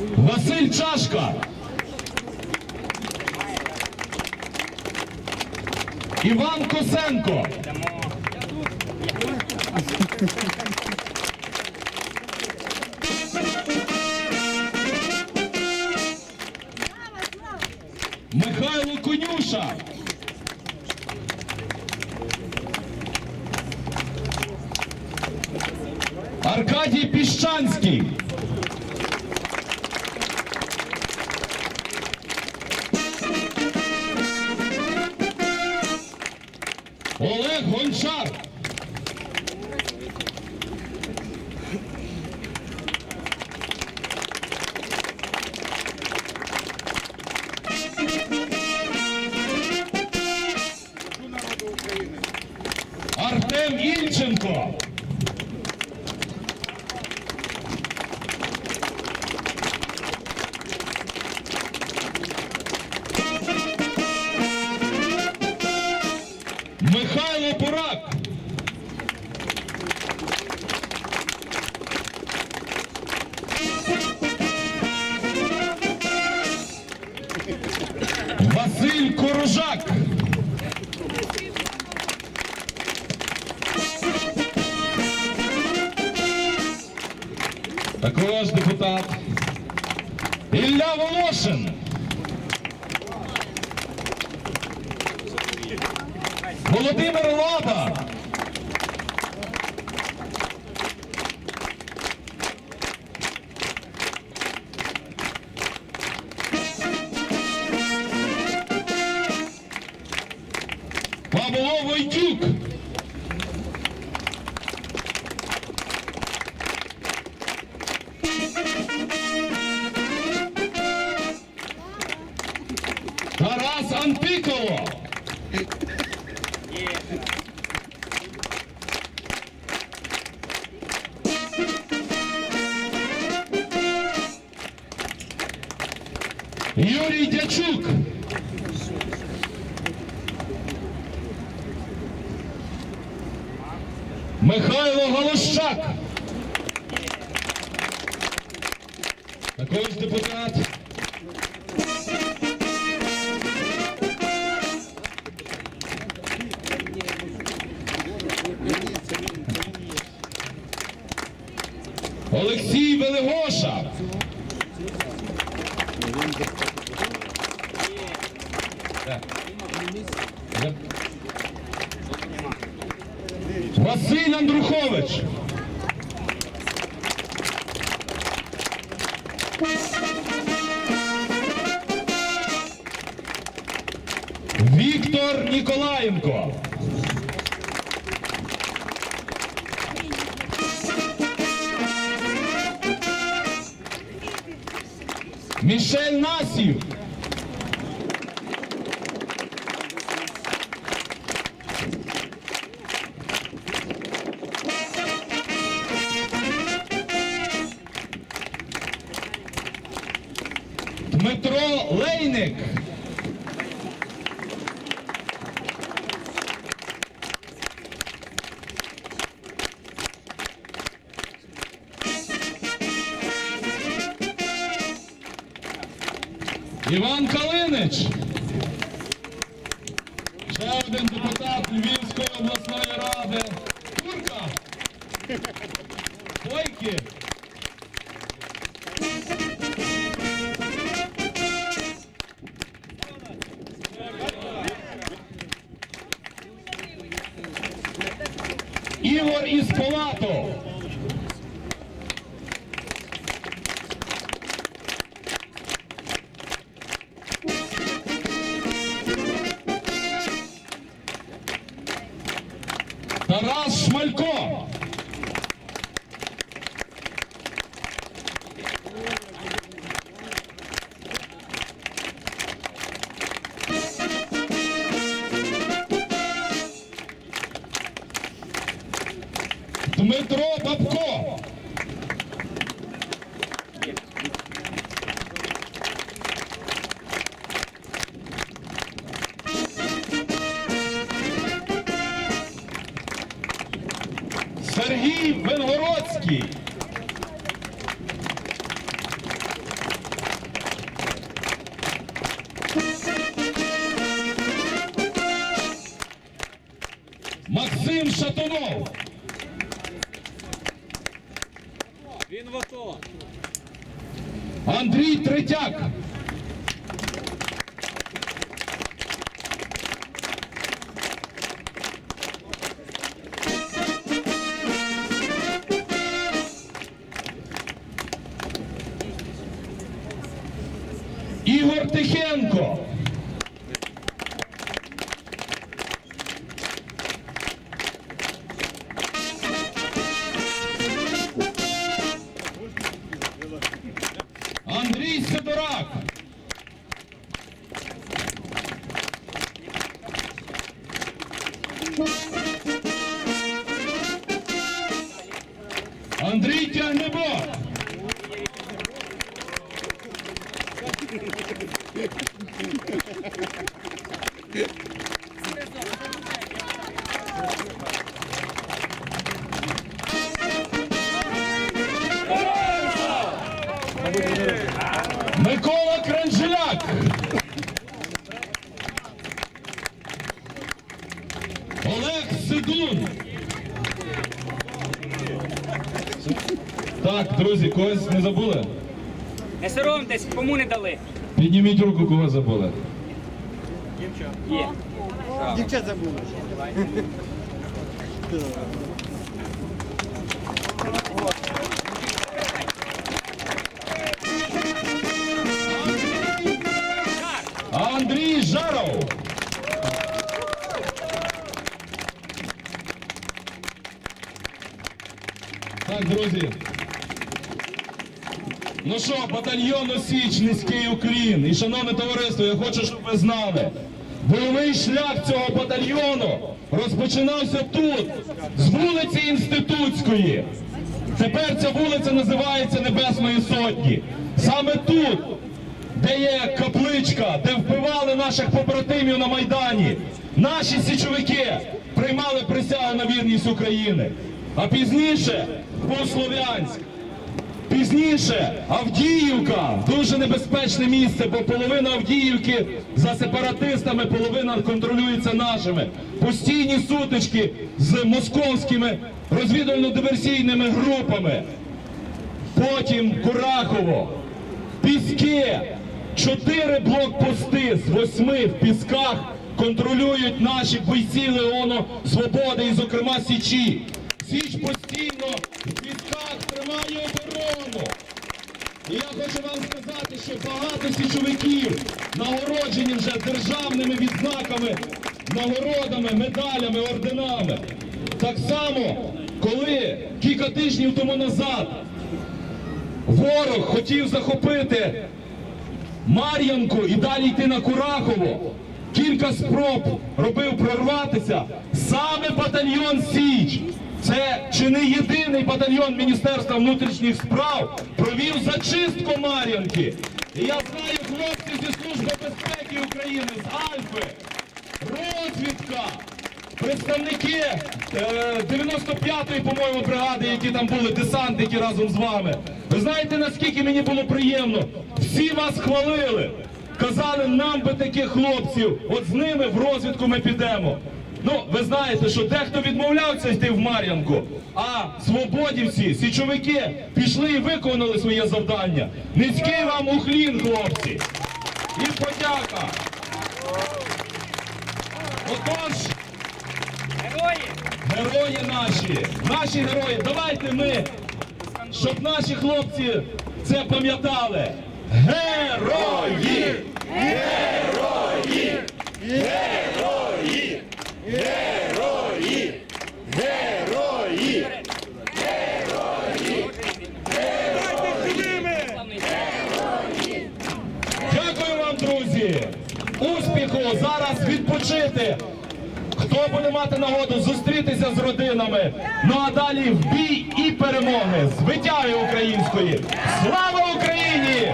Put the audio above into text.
Василь Чашка. Іван Косенко. Михайло Конюша. Аркадій Піщанський. Олег Гончар. Артем Ільченко. Василь Корожак. Також депутат. Ілля Волошин. Володимир Лаба. Павло Войтюк. Тарас Антиково. Юрій Дячук. Михайло Галощак. Також депутат. Олексій Велигоша. Василь Андрухович. Віктор Ніколаєнко. Мішель Насів. Дмитро Лейник. Іван Калинич. Ще один депутат Львівської обласної ради. Ігор Ісполатов. Тарас Шмалько. Дмитро Бабко. Сергій Венгородський. Максим Шатунов. Він в АТО. Андрій Третяк. Ігор Тихенко. Так, друзі, когось не забули? Не соромтесь, кому не дали. Підніміть руку, кого забули. Є. Дівчат забули. друзі. Ну що, батальйон Осіч, низький Уклін. І шановне товариство, я хочу, щоб ви знали. Бойовий шлях цього батальйону розпочинався тут, з вулиці Інститутської. Тепер ця вулиця називається Небесної Сотні. Саме тут де є капличка, де вбивали наших побратимів на Майдані. Наші січовики приймали присягу на вірність України. А пізніше був Слов'янськ. Пізніше Авдіївка дуже небезпечне місце, бо половина Авдіївки за сепаратистами, половина контролюється нашими. Постійні сутички з московськими розвідувально-диверсійними групами. Потім Курахово, Піски, чотири блокпости з восьми в Пісках контролюють наші бойці Леону Свободи і, зокрема, Січі. Січ постійно в Пісках тримає оборону. І я хочу вам сказати, що багато січовиків нагороджені вже державними відзнаками, нагородами, медалями, орденами. Так само, коли кілька тижнів тому назад ворог хотів захопити Мар'янку і далі йти на Курахово. Кілька спроб робив прорватися. Саме батальйон Січ. Це чи не єдиний батальйон Міністерства внутрішніх справ провів зачистку Мар'янки. І я знаю хлопців зі Служби безпеки України з Альфи, розвідка, представники е, 95-ї, по-моєму, бригади, які там були, десантники разом з вами. Ви знаєте, наскільки мені було приємно? Всі вас хвалили. Казали, нам би таких хлопців, от з ними в розвідку ми підемо. Ну, ви знаєте, що дехто відмовлявся йти в Мар'янку, а свободівці, січовики пішли і виконали своє завдання. Низький вам уклін, хлопці. І подяка. Отож, Герої! Герої наші, наші герої, давайте ми, щоб наші хлопці це пам'ятали. Герої! Герої! Герої! Герої! Герої! Герої! Герої! Дякую вам, друзі! Успіху! Зараз відпочити! Хто буде мати нагоду зустрітися з родинами? Ну а далі в бій і перемоги з витяги української! Слава Україні!